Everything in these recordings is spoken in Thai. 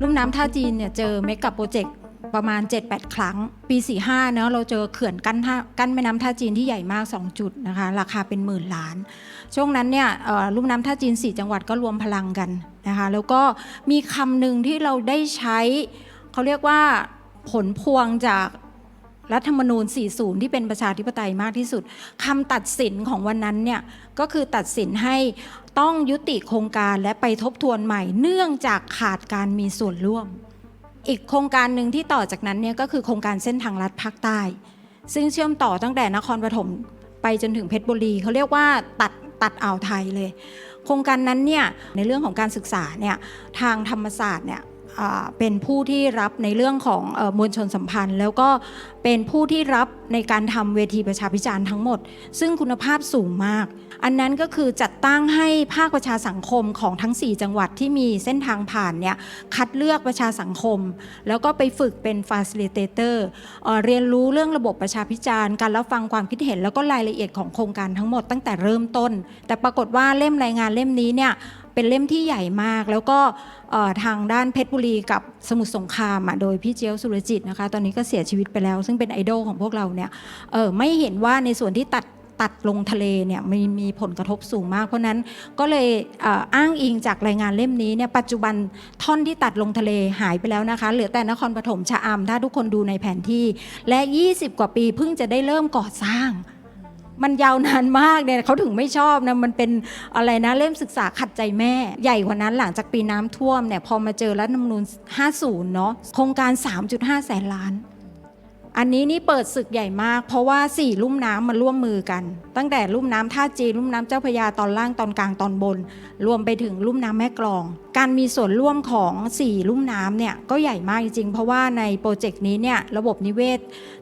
ลุ่มน้ำท่าจีนเนี่ยเจอเมกะโปรเจกต์ประมาณ 7-8 ครั้ง ปี 45เนาะเราเจอเขื่อนกั้นท่ากั้นแม่น้ำท่าจีนที่ใหญ่มาก 2 จุดนะคะ ราคาเป็นหมื่นล้าน ช่วงนั้นเนี่ยลุ่มน้ำท่าจีน 4 จังหวัดก็รวมพลังกันนะคะ แล้วก็มีคำหนึ่งที่เราได้ใช้ เขาเรียกว่าผลพวงจาก รัฐธรรมนูญ 40 ที่เป็นประชาธิปไตยมากที่สุดคำตัดสินของวันนั้นเนี่ยก็คือตัดสินให้ต้องยุติโครงการและไปทบทวนใหม่ เนื่องจากขาดการมีส่วนร่วม อีกโครงการหนึ่งที่ต่อจากนั้นเนี่ยก็คือโครงการเส้นทางลัดภาคใต้ ซึ่งเชื่อมต่อตั้งแต่นครปฐมไปจนถึงเพชรบุรีเขาเรียกว่าตัดตัดอ่าวไทยเลย โครงการนั้นเนี่ยในเรื่องของการศึกษาเนี่ยทางธรรมศาสตร์เนี่ย เป็นผู้ที่รับในเรื่องของอมวลชนสัมพันธ์ แล้วก็เป็นผู้ที่รับในการทำเวทีประชาพิจารณ์ทั้งหมด ซึ่งคุณภาพสูงมาก อันนั้นก็คือจัดตั้งให้ภาคประชาสังคมของทั้ง 4 จังหวัดที่มีเส้นทางผ่านเนี่ยคัดเลือกประชาสังคม แล้วก็ไปฝึกเป็น facilitator เอ่อเรียนรู้เรื่องระบบประชาพิจารณ์การรับฟังความคิดเห็น แล้วก็รายละเอียดของโครงการทั้งหมดตั้งแต่เริ่มต้น แต่ปรากฏว่าเล่มรายงานเล่มนี้เนี่ย เป็นเล่มที่ใหญ่มาก แล้วก็ทางด้านเพชรบุรีกับสมุทรสงครามอะโดยพี่เจียวสุรจิตนะคะ ตอนนี้ก็เสียชีวิตไปแล้ว ซึ่งเป็นไอดอลของพวกเราเนี่ยเออไม่เห็นว่าในส่วนที่ตัดตัดลงทะเลเนี่ยมีมีผลกระทบสูงมาก เพราะนั้นก็เลยเอ่ออ้างอิงจากรายงานเล่มนี้เนี่ยปัจจุบันท่อนที่ตัดลงทะเลหายไปแล้วนะคะเหลือแต่นครปฐมชะอำถ้าทุกคนดูในแผนที่ และ 20 กว่าปีเพิ่งจะได้เริ่มก่อสร้าง มันยาวนานมากเนี่ยเขาถึงไม่ชอบนะมันเป็นอะไรนะเล่มศึกษาขัดใจแม่ ใหญ่กว่านั้นหลังจากปีน้ำท่วมเนี่ยพอมาเจอรัฐธรรมนูญ50 เนาะโครงการ 3.5 แสนล้าน อันนี้นี่เปิดศึกใหญ่มาก เพราะว่า 4 ลุ่มน้ำมาร่วมมือกัน ตั้งแต่ลุ่มน้ำท่าจีนลุ่มน้ำเจ้าพยาตอนล่างตอนกลางตอนบน รวมไปถึงลุ่มน้ำแม่กลอง การมีส่วนร่วมของ 4 ลุ่มน้ำเนี่ยก็ใหญ่มากจริง ๆ เพราะว่าในโปรเจกต์นี้เนี่ยระบบนิเวศ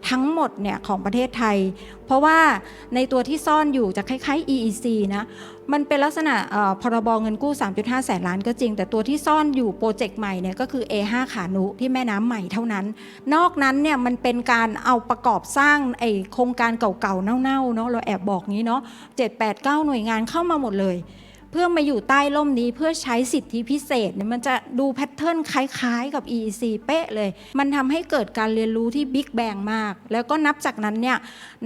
ทั้งหมดเนี่ยของประเทศไทย เพราะว่าในตัวที่ซ่อนอยู่จะคล้ายๆ EEC นะมันเป็นลักษณะเออพรบเงินกู้ 3.5 แสนล้านก็จริง แต่ตัวที่ซ่อนอยู่โปรเจกต์ใหม่เนี่ยก็คือ A5 ขานุที่แม่น้ำใหม่เท่านั้น นอกนั้นเนี่ยมันเป็นการเอาประกอบสร้างไอโครงการเก่าๆเน่าๆเนาะเราแอบบอกงี้เนาะ7 8 9 หน่วยงานเข้ามาหมดเลย เพื่อมาอยู่ใต้ร่มนี้เพื่อใช้สิทธิพิเศษเนี่ยมันจะดูแพทเทิร์นคล้ายๆ กับ EEC เป๊ะเลย มันทำให้เกิดการเรียนรู้ที่บิ๊กแบงมาก แล้วก็นับจากนั้นเนี่ย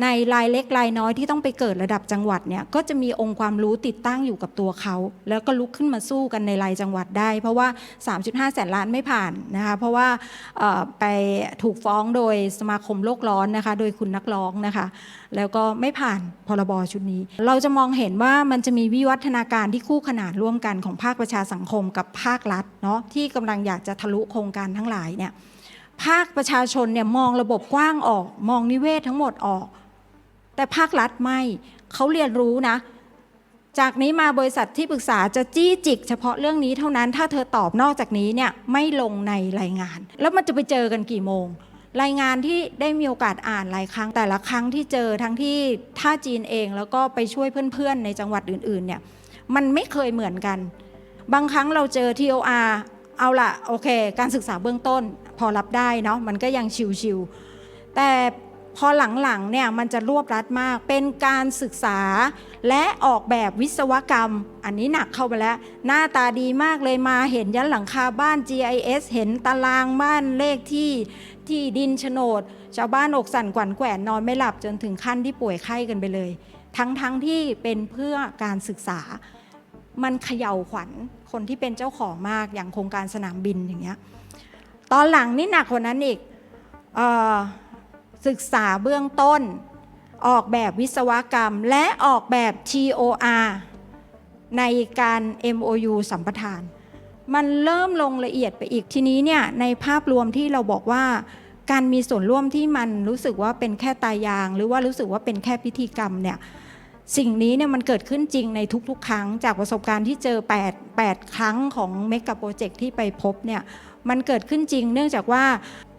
ในรายเล็กรายน้อยที่ต้องไปเกิดระดับจังหวัดเนี่ยก็จะมีองค์ความรู้ติดตั้งอยู่กับตัวเขา แล้วก็ลุกขึ้นมาสู้กันในรายจังหวัดได้ เพราะว่า 3.5 แสนล้านไม่ผ่านนะคะเพราะว่าไปถูกฟ้องโดยสมาคมโลกร้อนนะคะ โดยคุณนักร้องนะคะ แล้วก็ไม่ผ่านพรบชุดนี้ เราจะมองเห็นว่ามันจะมีวิวัฒนาการที่คู่ขนานร่วมกันของภาคประชาสังคมกับภาครัฐเนาะที่กำลังอยากจะทะลุโครงการทั้งหลายเนี่ยภาคประชาชนเนี่ยมองระบบกว้างออก มองนิเวศทั้งหมดออก แต่ภาครัฐไม่เขาเรียนรู้นะ จากนี้มาบริษัทที่ปรึกษาจะจี้จิก เฉพาะเรื่องนี้เท่านั้นถ้าเธอตอบนอกจากนี้เนี่ยไม่ลงในรายงาน แล้วมันจะไปเจอกันกี่โมง รายงานที่ได้มีโอกาสอ่านหลายครั้ง แต่ละครั้งที่เจอทั้งที่ท่าจีนเอง แล้วก็ไปช่วยเพื่อนๆ ในจังหวัดอื่นๆเนี่ย มันไม่เคยเหมือนกัน บางครั้งเราเจอ TOR เอาละโอเค การศึกษาเบื้องต้นพอรับได้เนาะมันก็ยังชิวๆแต่พอหลังๆเนี่ยมันจะรวบรัดมากเป็นการศึกษาและออกแบบวิศวกรรม อันนี้หนักเข้าไปแล้ว หน้าตาดีมากเลยมาเห็นยันหลังคาบ้าน GIS เห็นตารางบ้านเลขที่ที่ดินโฉนด ชาวบ้านอกสั่นขวัญแขวนนอนไม่หลับจนถึงขั้นที่ป่วยไข้กันไปเลย ทั้งๆทที่เป็นเพื่อการศึกษา มันเขย่าขวัญคนที่เป็นเจ้าของมากอย่างโครงการสนามบินอย่างเงี้ยตอนหลังนี่หนักกว่านั้นอีกออศึกษาเบื้องต้น ออกแบบวิศวกรรม และออกแบบ TOR ในการ MOU สัมปทาน มันเริ่มลงละเอียดไปอีกทีนี้เนี่ยในภาพรวมที่เราบอกว่า การมีส่วนร่วมที่มันรู้สึกว่าเป็นแค่ตายาง หรือว่ารู้สึกว่าเป็นแค่พิธีกรรมเนี่ยสิ่งนี้เนี่ยมันเกิดขึ้นจริงในทุกๆ ครั้ง จากประสบการณ์ที่เจอ 8 8 ครั้งของเมกะโปรเจกต์ที่ไปพบเนี่ยมันเกิดขึ้นจริง เนื่องจากว่า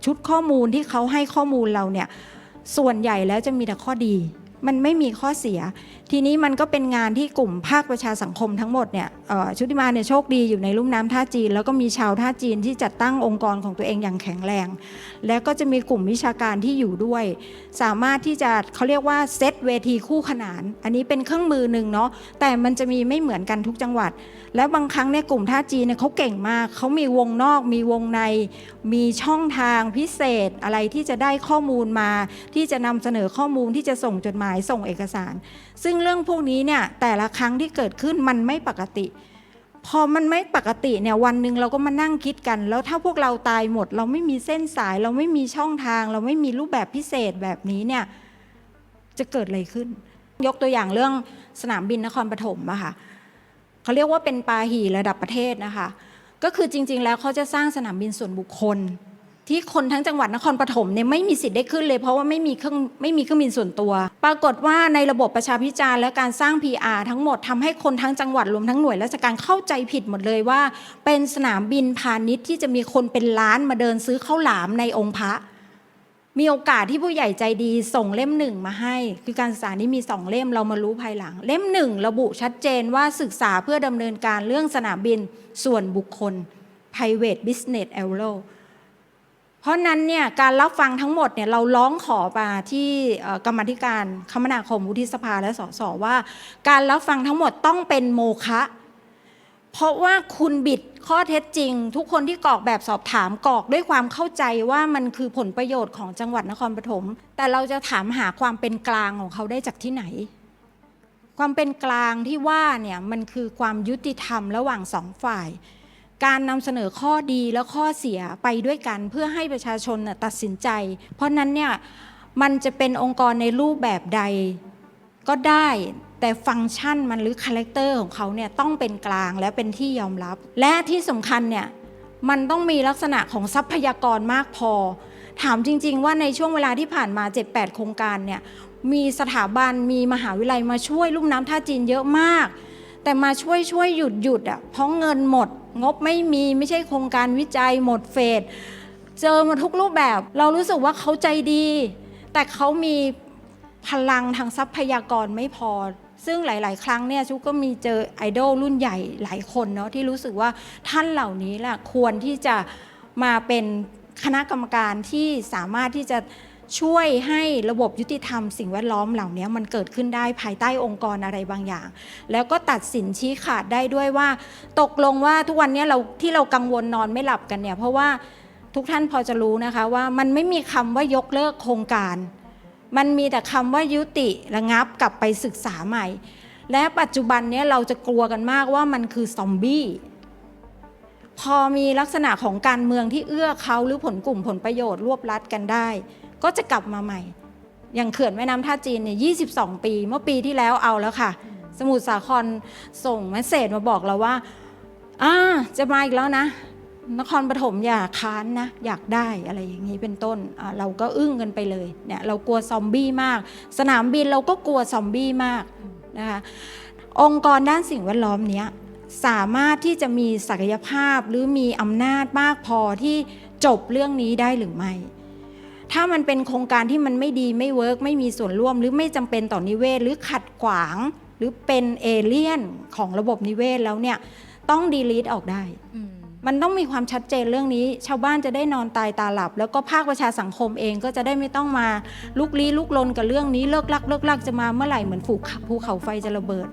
ชุดข้อมูลที่เขาให้ข้อมูลเราเนี่ยส่วนใหญ่แล้วจะมีแต่ข้อดี มันไม่มีข้อเสียทีนี้มันก็เป็นงานที่กลุ่มภาคประชาสังคมทั้งหมดเนี่ยชุติมาเนี่ยโชคดีอยู่ในลุ่มน้ำท่าจีน แล้วก็มีชาวท่าจีนที่จัดตั้งองค์กรของตัวเองอย่างแข็งแรง และก็จะมีกลุ่มวิชาการที่อยู่ด้วย สามารถที่จะเขาเรียกว่าเซตเวทีคู่ขนาน อันนี้เป็นเครื่องมือหนึ่งเนาะแต่มันจะมีไม่เหมือนกันทุกจังหวัด แล้วบางครั้งเนี่ยกลุ่มท่าจีนเนี่ยเขาเก่งมากเขามีวงนอก มีวงใน มีช่องทางพิเศษอะไรที่จะได้ข้อมูลมา ที่จะนำเสนอข้อมูลที่จะส่งจดหมายส่งเอกสารซึ่งเรื่องพวกนี้เนี่ยแต่ละครั้งที่เกิดขึ้นมันไม่ปกติ พอมันไม่ปกติเนี่ยวันหนึ่งเราก็มานั่งคิดกัน แล้วถ้าพวกเราตายหมด เราไม่มีเส้นสาย เราไม่มีช่องทาง เราไม่มีรูปแบบพิเศษแบบนี้เนี่ยจะเกิดอะไรขึ้น ยกตัวอย่างเรื่องสนามบินนครปฐมอะค่ะเขาเรียกว่าเป็นปาหีระดับประเทศนะคะ ก็คือจริง ๆ แล้วเขาจะสร้างสนามบินส่วนบุคคล ที่คนทั้งจังหวัดนครปฐมเนี่ยไม่มีสิทธิ์ได้ขึ้นเลย เพราะว่าไม่มีเครื่องไม่มีเครื่องบินส่วนตัว ปรากฏว่าในระบบประชาพิจารณ์และการสร้าง PR ทั้งหมดทำให้คนทั้งจังหวัดรวมทั้งหน่วยราชการเข้าใจผิดหมดเลยว่า เป็นสนามบินพาณิชย์ที่จะมีคนเป็นล้านมาเดินซื้อข้าวหลามในองค์พระมีโอกาสที่ผู้ใหญ่ใจดีส่งเล่มหนึ่งมาให้ คือการศึกษานี้มีสองเล่มเรามารู้ภายหลัง เล่มหนึ่งระบุชัดเจนว่าศึกษาเพื่อดำเนินการเรื่องสนามบินส่วนบุคคล private business aero เพราะนั้นเนี่ยการรับฟังทั้งหมดเนี่ยเราร้องขอมาที่กรรมธิการคมนาคมวุฒิสภาและสสว่า การรับฟังทั้งหมดต้องเป็นโมฆะเพราะว่าคุณบิดข้อเท็จจริง ทุกคนที่กรอกแบบสอบถามกรอกด้วยความเข้าใจว่ามันคือผลประโยชน์ของจังหวัดนครปฐมแต่เราจะถามหาความเป็นกลางของเขาได้จากที่ไหน ความเป็นกลางที่ว่าเนี่ยมันคือความยุติธรรมระหว่างสองฝ่าย การนำเสนอข้อดีและข้อเสียไปด้วยกัน เพื่อให้ประชาชนตัดสินใจ เพราะนั้นเนี่ยมันจะเป็นองค์กรในรูปแบบใดก็ได้แต่ฟังก์ชันมันหรือคาแรคเตอร์ของเขาเนี่ยต้องเป็นกลางและเป็นที่ยอมรับ และที่สำคัญเนี่ยมันต้องมีลักษณะของทรัพยากรมากพอ ถามจริง ๆ ว่าในช่วงเวลาที่ผ่านมา 7-8 โครงการเนี่ยมีสถาบันมีมหาวิทยาลัยมาช่วยลุ่มน้ำท่าจีนเยอะมาก แต่มาช่วยช่วยหยุดหยุดอะเพราะเงินหมด งบไม่มีไม่ใช่โครงการวิจัยหมดเฟสเจอมาทุกรูปแบบ เรารู้สึกว่าเขาใจดี แต่เขามีพลังทางทรัพยากรไม่พอ ซึ่งหลาย ๆ ครั้งเนี่ยชุกก็มีเจอไอดอลรุ่นใหญ่หลายคนเนาะที่รู้สึกว่าท่านเหล่านี้แหละควรที่จะมาเป็นคณะกรรมการที่สามารถที่จะ ช่วยให้ระบบยุติธรรมสิ่งแวดล้อมเหล่านี้มันเกิดขึ้นได้ภายใต้องค์กรอะไรบางอย่าง แล้วก็ตัดสินชี้ขาดได้ด้วยว่า ตกลงว่าทุกวันนี้เราที่เรากังวลนอนไม่หลับกันเนี่ยเพราะว่าทุกท่านพอจะรู้นะคะว่ามันไม่มีคำว่ายกเลิกโครงการ มันมีแต่คำว่ายุติระงับกลับไปศึกษาใหม่ และปัจจุบันนี้เราจะกลัวกันมากว่ามันคือซอมบี้พอมีลักษณะของการเมืองที่เอื้อเขาหรือผลกลุ่มผลประโยชน์รวบรัดกันได้ ก็จะกลับมาใหม่ อย่างเขื่อนแม่น้ำท่าจีนเนี่ย22 ปี เมื่อปีที่แล้วเอาแล้วค่ะ สมุทรสาครส่งเมสเซจมาบอกเราว่าอ่าจะมาอีกแล้วนะ นครปฐมอย่าค้านนะ อยากได้อะไรอย่างนี้เป็นต้น เราก็อึ้งกันไปเลยเนี่ยเรากลัวซอมบี้มาก สนามบินเราก็กลัวซอมบี้มากนะคะองค์กรด้านสิ่งแวดล้อมเนี้ยสามารถที่จะมีศักยภาพหรือมีอำนาจมากพอที่จบเรื่องนี้ได้หรือไม่ ถ้ามันเป็นโครงการที่มันไม่ดีไม่เวิร์กไม่มีส่วนร่วม หรือไม่จำเป็นต่อนิเวศ หรือขัดขวาง หรือเป็นเอเลี่ยนของระบบนิเวศแล้วเนี่ยต้องดีลีทออกได้อืมมันต้องมีความชัดเจนเรื่องนี้ ชาวบ้านจะได้นอนตายตาหลับ แล้วก็ภาคประชาสังคมเองก็จะได้ไม่ต้องมาลุกลี้ลุกลนกับเรื่องนี้เลิกลักเลิกลักจะมาเมื่อไหร่เหมือนผูกภูเขาไฟจะระเบิด